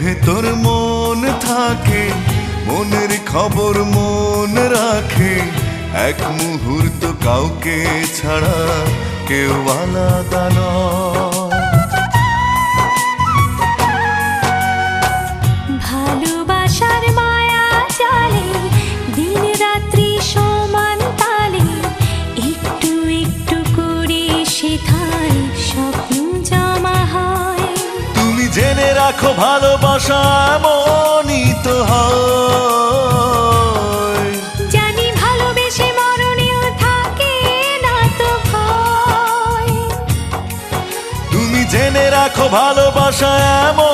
ভেতর মন থাকে, মনের খবর মন রাখে। এক মুহূর্ত কাউকে ছাড়া কেউ আলাদা নয়। ভালোবাসার রাখো ভালোবাসা এমনই তো হয়। জানি ভালোবেসে মরণেও থাকে না তো ভয়। তুমি জেনে রাখো ভালোবাসা এমনই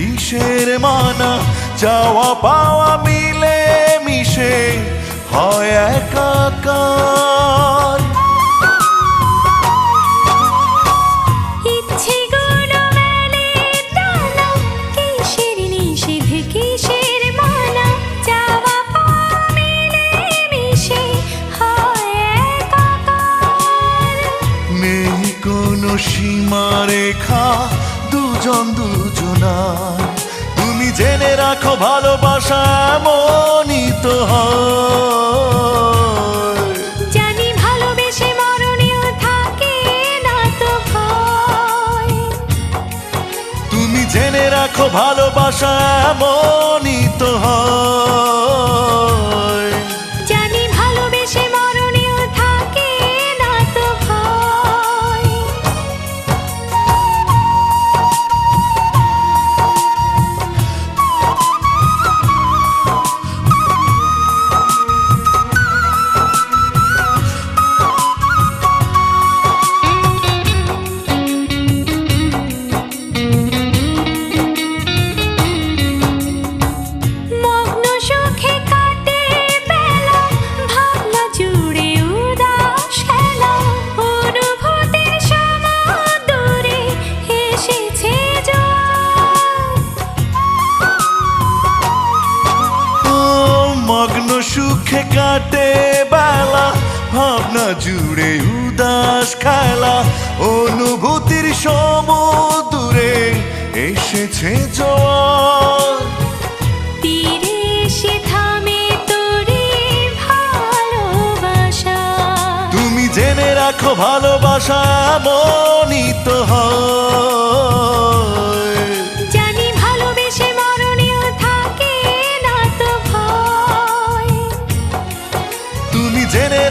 কিসের মানা? চাওয়া পাওয়া মিলে মিশে হয় একাকার। কিসের মানা। নেই কোনো সীমারেখা দুজন দুজনার তুমি জেনে রাখো ভালোবাসা মনিত তো জানি ভালোবেসে মরণেও থাকে না তো ভয়। তুমি জেনে রাখো ভালোবাসা এমনই তো হয়। সুখে কাটে বেলা ভাবনা জুড়ে উদাস খেলা। অনুভূতির সমুদ্রে এসেছে জোয়ার তীরে এসে থামে তোরে ভালোবাসা। তুমি জেনে রাখো ভালোবাসা এমনই তো হয়।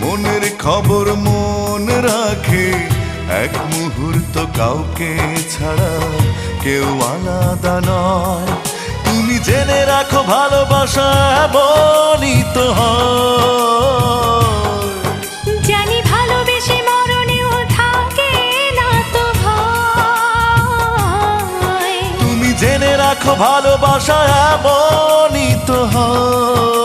মনের খবর মন রাখে। এক মুহূর্ত কাউকে ছাড়া কেউ আলাদা নয়। তুমি জেনে রাখো ভালোবাসা এমনই তো জানি ভালোবেসে মরণেও থাকে না তো তুমি জেনে রাখো ভালোবাসা বনিত হয়।